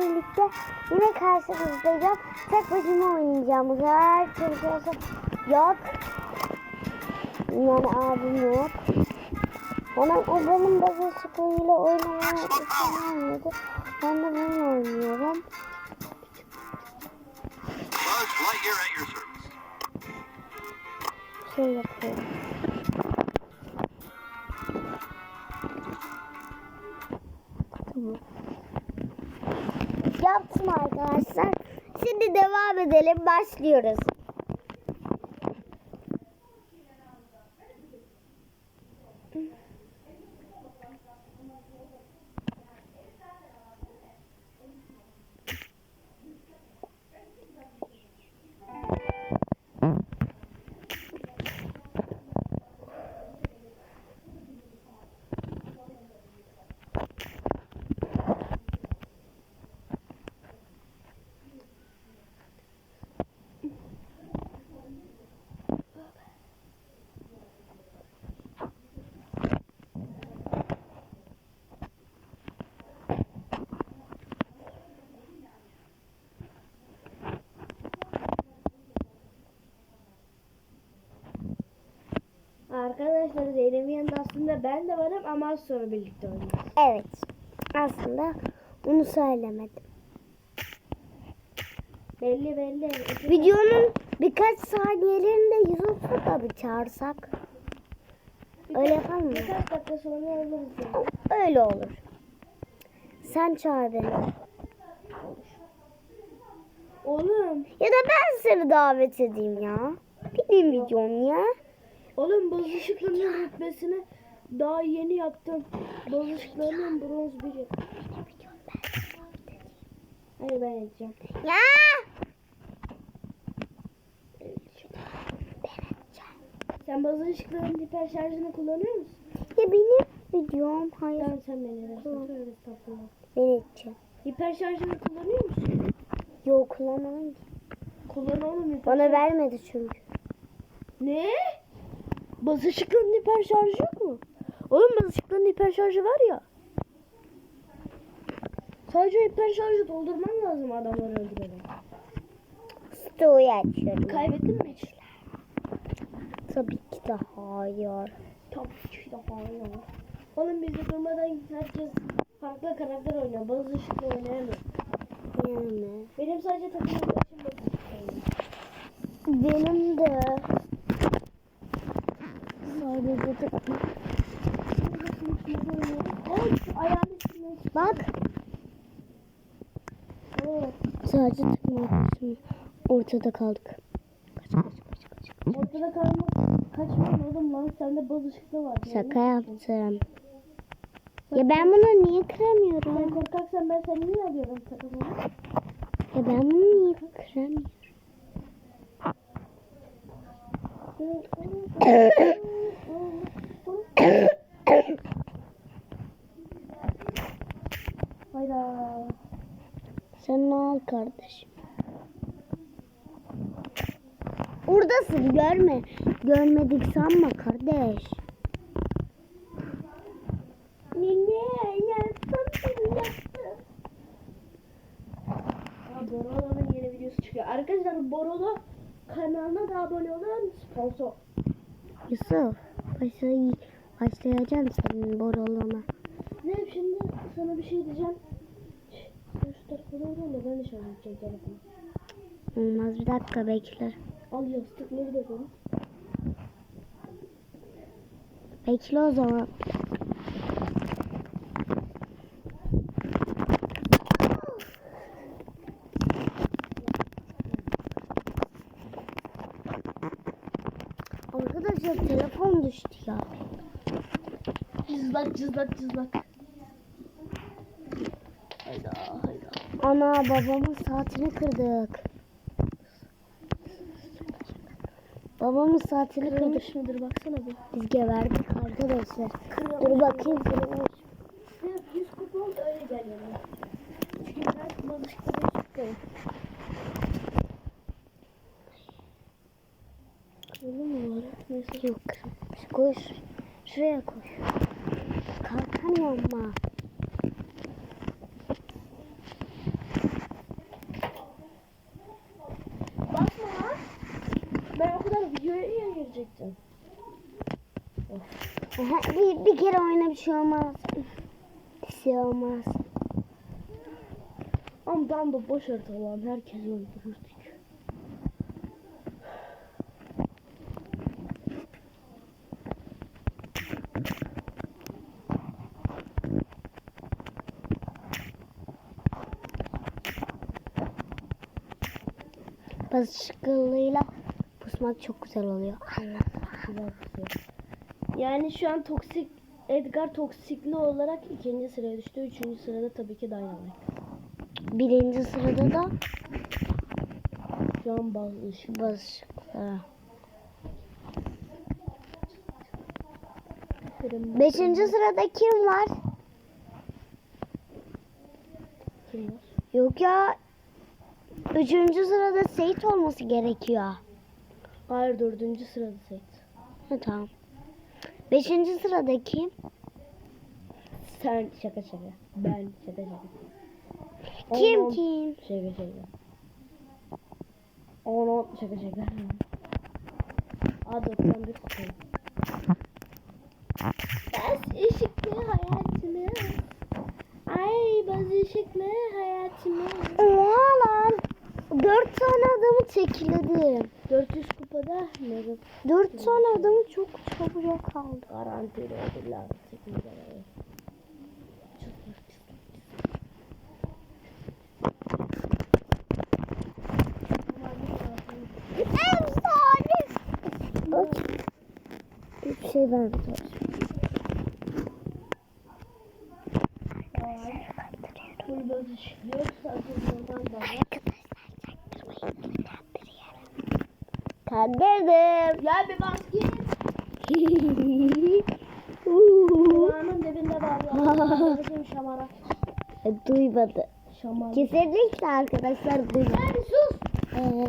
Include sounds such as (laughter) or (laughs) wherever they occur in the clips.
birlikte yine karşınızdayım. Tek başıma oynayacağım bu sefer. Çünkü yok. Yani abim yok. Bana o benim bazı sıkıyla oynamaya istemiyordu. Ben de bunu oynuyorum. Buzz Lightyear at your service. Şey yapıyorum. Edelim. Başlıyoruz. Arkadaşlar Zeynep'in yanında aslında ben de varım ama az sonra birlikte oynayacağız. Evet. Aslında onu söylemedim. Belli belli. Videonun birkaç saniyelerinde Yusuf'u da bir çağırsak. Öyle yapalım mı? Birkaç dakika sonra alırız yani. Öyle olur. Sen çağır beni. Oğlum, Ya da ben seni davet edeyim ya. Benim videom ya. Oğlum boz ışıklarının rütbesini daha yeni yaptım. Boz ışıklarının bronz biri. Hayır ben edeceğim. Ya. Sen boz ışıklarının hiper şarjını kullanıyor musun? Ya benim videom. Hayır. Tamam sen beni edersin. Ben edeceğim. Hiper şarjını kullanıyor musun? Yok kullanmadım ki. Kullan oğlum hiper Bana vermedi çünkü. Ne? Baz ışıklarının hiper şarjı yok mu? Oğlum baz ışıklarının hiper şarjı var ya. Sadece hiper şarjı doldurman lazım adamları öldürerek. Story açıyorum. Kaybettin mi hiç? Tabii ki de hayır. Tabii ki de hayır. Oğlum bizde durmadan herkes farklı karakter oynuyor. Baz ışıkla oynayamıyor. Yani. Benim sadece takımım için baz ışıkla oynuyor. Benim de. Bak. Evet. Sadece takım arkadaşım. Ortada kaldık. Kaç kaç kaç kaç. kaç. Ortada kalma. Kaçma oğlum lan sende baz ışıklı var. Şaka yaptım. Ya ben bunu niye Sen kıramıyorum? korkaksan ben seni niye alıyorum takımıma? Ya ben bunu niye kıramıyorum? Hayda. Sen al kardeşim. Oradasın görme. Görmedik sanma kardeş. Nene yaptım yaptım. Borolo'nun yeni videosu çıkıyor. Arkadaşlar Borolo kanalına da abone olun. Sponsor. Yusuf. Başlayı, başlayacağım senin borolana. Ne şimdi sana bir şey diyeceğim. Şu doğru da ben de şarj edeceğim telefonu. Olmaz bir dakika bekle. Al yastık nerede konu? Bekle o zaman. Arkadaşlar telefon düştü ya. Cızlak cızlak cızlak. Hayda hayda. Ana babamın saatini kırdık. Babamın saatini kırdık. Kırılmış mıdır baksana bir. Biz geberdik arkadaşlar. Kırılmış. Dur bakayım kırılmış. 100 kupa oldu öyle gel yanıma. Çünkü ben balıkçıda çıkıyorum. Kırıldı mı var? Neyse. Yok kırılmış. Koy şuraya koy. Kalkamıyorum ama. Bakma. Ben o kadar videoya girecektim. Aha, bir, bir kere oyna bir şey olmaz. Bir şey olmaz. Ama ben de boş haritalarım. Herkes öldürür. Öldürürdük. Basışıklığıyla pusmak çok güzel oluyor. Güzel. Yani şu an toksik Edgar toksikli olarak ikinci sıraya düştü. Üçüncü sırada tabii ki Dynamite. Birinci sırada da Şu an bazı ışık. basışıklığı. Benim Beşinci sırada kim var? kim var? Yok ya. Üçüncü sırada Seyit olması gerekiyor. Hayır dördüncü sırada Seyit. Ha, tamam. Beşinci sırada kim? Sen şaka şaka. Ben şaka şaka. Kim On, kim? Şaka şaka. On on şaka şaka. A 91 tutalım. Bas ışıklı hayatımı. Ay bas ışıklı hayatımı. Oha lan. Dört tane adamı tekledim. 400 kupada mega Dört tane adamı çok çabucak kaldı. garantili ödüller. 8 liraya. Efsane. Bir şey ben Full bas ışıklı yoksa akıllıdan da var. Kandırdım. Ya bir bas git. Kulağımın dibinde var ya. (laughs) Bizim şamara. Duymadı. Şamar. Kesinlikle arkadaşlar duymadı. Hadi sus. Ee.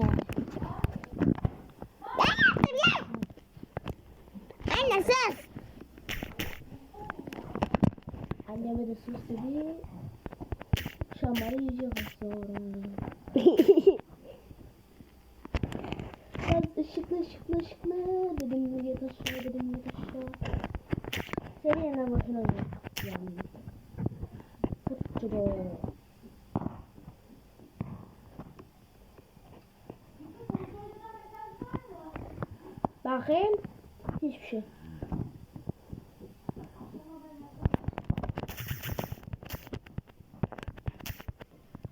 Anne sus. Anneme de sus dedi. Şamarı yiyeceğim sonra. Biraz ışıklı ışıklı ışıklı dedim yat aşağı dedim yat aşağı. Senin yerine başına gel. Yani. Kutçu be. Bakayım. Hiçbir şey.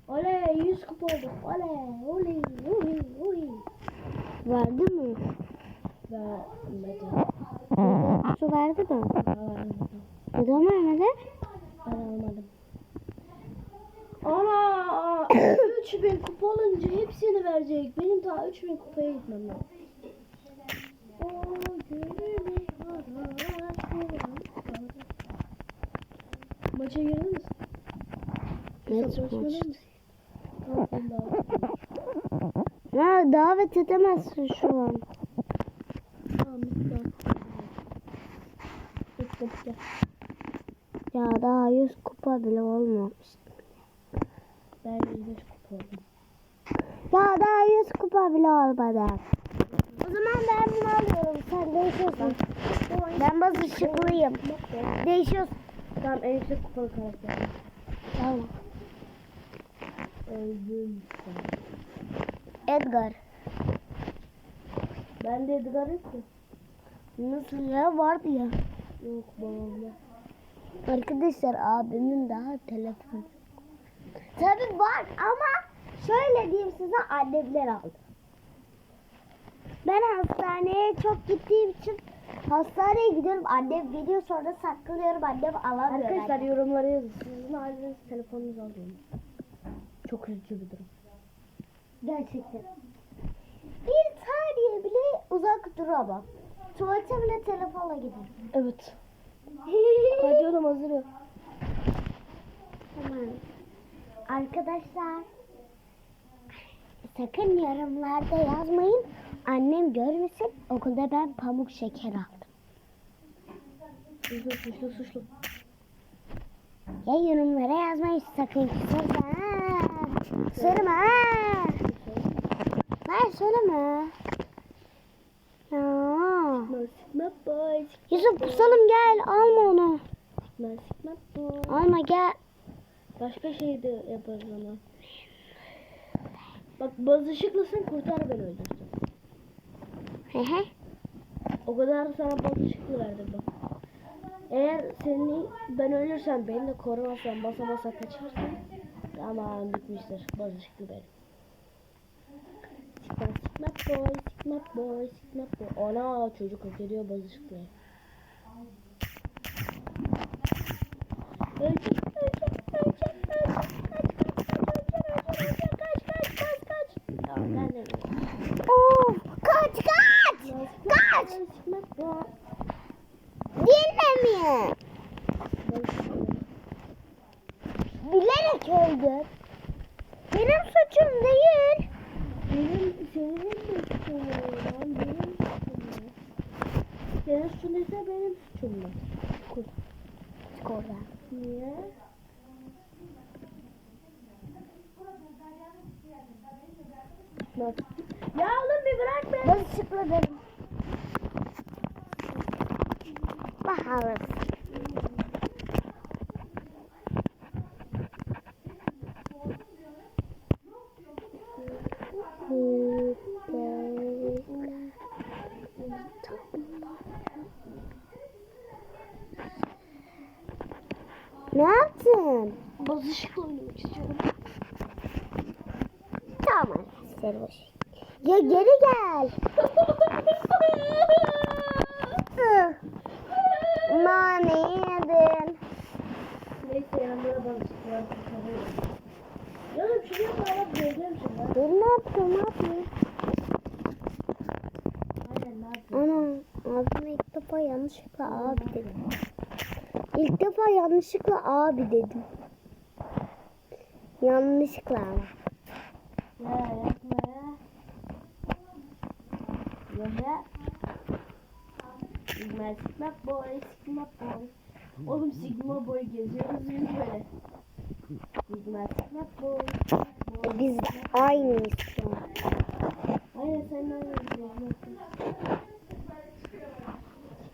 Oley 100 kupa olduk. Oley oley oley oley. Verdi mi? Vermedi. Su verdi mi? Vermedi. Neden vermedi? Ben almadım. Ana 3000 kupa olunca hepsini verecek. Benim daha 3000 kupaya gitmem lazım. Maça girdin misin? Evet, Tamam, Ya davet edemezsin şu an. Tamam. Bitti, bitti. Ya daha 100 kupa bile olmamış. Ben 105 kupa oldum. Ya daha 100 kupa bile olmadı. O zaman ben bunu alıyorum. Sen değişiyorsun. Ben bazı ışıklıyım. Değişiyorsun. Tamam en yüksek kupalı karakter. Tamam. Öldüm sen. Edgar. Ben de Edgar ki. Nasıl ya vardı ya. Yok babamda. Arkadaşlar abimin daha telefonu. Tabi var ama şöyle diyeyim size annemler aldı. Ben hastaneye çok gittiğim için hastaneye gidiyorum. Annem geliyor sonra saklıyorum. Annem alamıyor. Arkadaşlar yorumlara yazın. Sizin aileniz telefonunuzu alıyor? Çok üzücü bir durum. Gerçekten. Bir saniye bile uzak duramam. Tuvalete bile telefonla giderim. Evet. (laughs) Hadi oğlum hazır. Tamam. Arkadaşlar sakın yorumlarda yazmayın. Annem görmesin. Okulda ben pamuk şeker aldım. Suçlu suçlu suçlu. Ya yorumlara yazmayın sakın. Kısırma. Kısırma. Ben söyleme. Ya. Sigma boy. Yusuf pusalım gel alma onu. Sigma sigma boy. Alma gel. Başka şey de yaparız ona. Bak baz ışıklısın kurtar beni öldürsün. He he. O kadar sana baz ışıklı verdim bak. Eğer seni ben ölürsem beni de korumazsan basa basa kaçarsan tamam bitmiştir baz ışıklı benim. Sigma sigma boy, sigma boy, sigma boy. Ana çocuk hak ediyor baz ışıklı. Ölecek, ölecek, ölecek, ölecek. Kaç, kaç, kaç, ölecek, ölecek, ölecek, kaç, kaç, kaç. Tamam ben de biliyorum. Oo, kaç kaç. Kaç. Sigma boy. Dinlemiyor. Baz ışıklı. Bilerek öldü. Benim suçum değil. Benim senin de suçun var lan benim suçum var. Senin suçun ise suçum var. Çık. Niye? Nasıl? Ya oğlum bir bırak be. Ben sıkladım. Baharız. Baz ışıkla oynamak istiyorum. Tamam. Sarhoş. Ya geri gel. (laughs) Nane yedin. Neyse yanlara. Ya şuraya bağlayıp geleceğim şimdi. Ben ne yaptım? Ne yapayım? Aynen ne yapayım? Ana abime ilk defa yanlışlıkla abi dedim. İlk defa yanlışlıkla abi dedim. Yanlışlıkla ama. Ya yapma ya. Ya. Sigma sigma boy, sigma boy. Oğlum sigma boy geziyoruz biz böyle. Sigma sigma boy, sigma boy. Biz aynıyız. Aynen sen aynı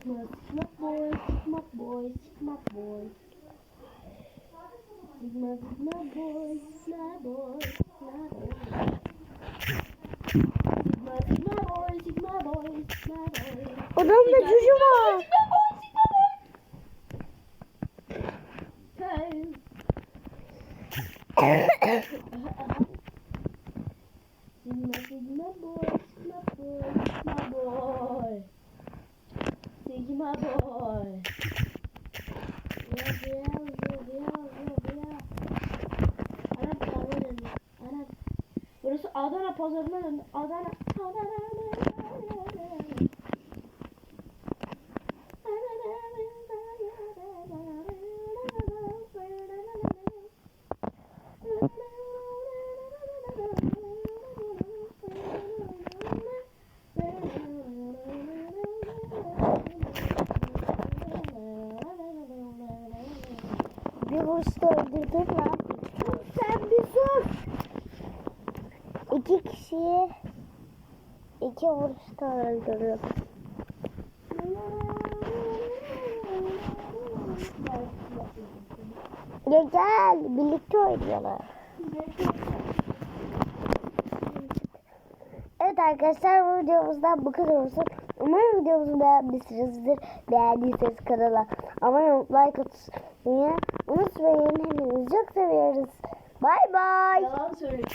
geziyorsun. Sigma sigma boy, sigma boy, sigma boy. Sigma sigma boy, sigma boy, sigma boy. Sigma sigma boy, sigma boy, sigma boy. Odamda cücü var. Hey. Sigma sigma boy, sigma boy, sigma boy. Sigma boy. Yeah, yeah, yeah, yeah, yeah. Arap pazarı döndü. Arap. Burası Döndü. Adana. Bir vuruşta öldürdüm lan. Sen bir sus. İki kişiyi iki vuruşta öldürdüm. Ya gel birlikte oynuyorlar. Evet arkadaşlar bu videomuzdan bu kadar olsun. Umarım videomuzu beğenmişsinizdir. Beğendiyseniz kanala abone olup like atmayı unutmayın. Hepinizi çok seviyoruz. Bay bay. Yalan söylüyor.